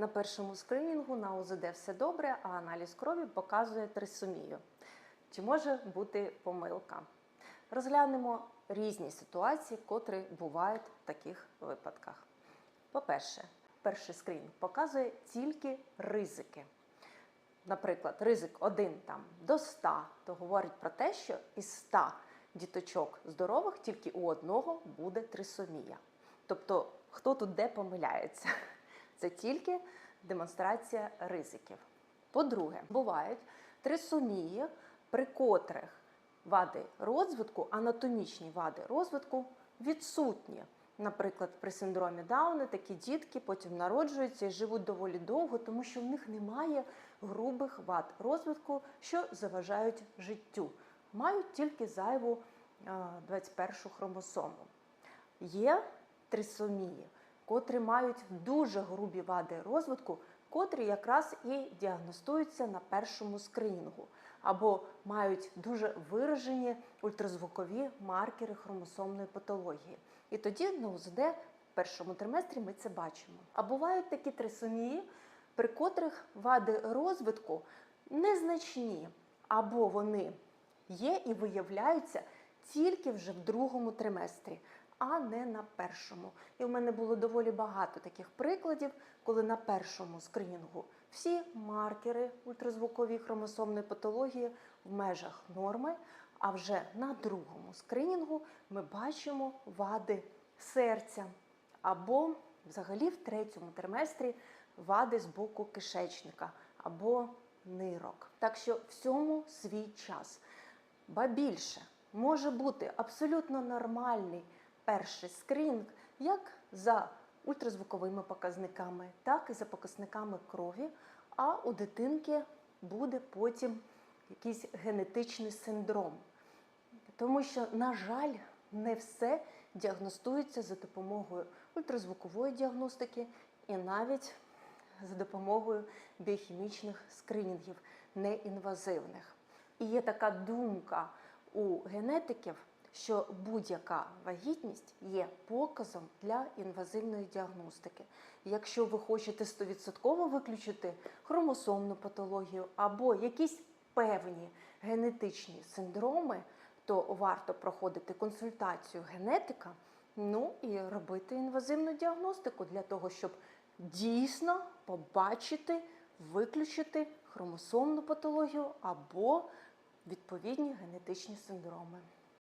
На першому скринінгу на УЗД все добре, а аналіз крові показує трисомію. Чи може бути помилка? Розглянемо різні ситуації, котрі бувають в таких випадках. По-перше, перший скринінг показує тільки ризики. Наприклад, ризик 1 там, до 100, то говорить про те, що із 100 діточок здорових тільки у одного буде трисомія. Тобто, хто тут де помиляється? Це тільки демонстрація ризиків. По-друге, бувають трисомії, при котрих вади розвитку, анатомічні вади розвитку відсутні. Наприклад, при синдромі Дауна такі дітки потім народжуються і живуть доволі довго, тому що в них немає грубих вад розвитку, що заважають життю. Мають тільки зайву а, 21 хромосому. Є трисомії, котрі мають дуже грубі вади розвитку, котрі якраз і діагностуються на першому скринінгу, або мають дуже виражені ультразвукові маркери хромосомної патології. І тоді на УЗД в першому триместрі ми це бачимо. А бувають такі трисомії, при котрих вади розвитку незначні, або вони є і виявляються тільки вже в другому триместрі, а не на першому. І в мене було доволі багато таких прикладів, коли на першому скринінгу всі маркери ультразвукові хромосомної патології в межах норми, а вже на другому скринінгу ми бачимо вади серця або взагалі в третьому триместрі вади з боку кишечника або нирок. Так що всьому свій час. Ба більше може бути абсолютно нормальний перший скринінг як за ультразвуковими показниками, так і за показниками крові, а у дитинки буде потім якийсь генетичний синдром. Тому що, на жаль, не все діагностується за допомогою ультразвукової діагностики і навіть за допомогою біохімічних скринінгів неінвазивних. І є така думка у генетиків, що будь-яка вагітність є показом для інвазивної діагностики. Якщо ви хочете 100% виключити хромосомну патологію або якісь певні генетичні синдроми, то варто проходити консультацію генетика, ну і робити інвазивну діагностику для того, щоб дійсно побачити, виключити хромосомну патологію або відповідні генетичні синдроми.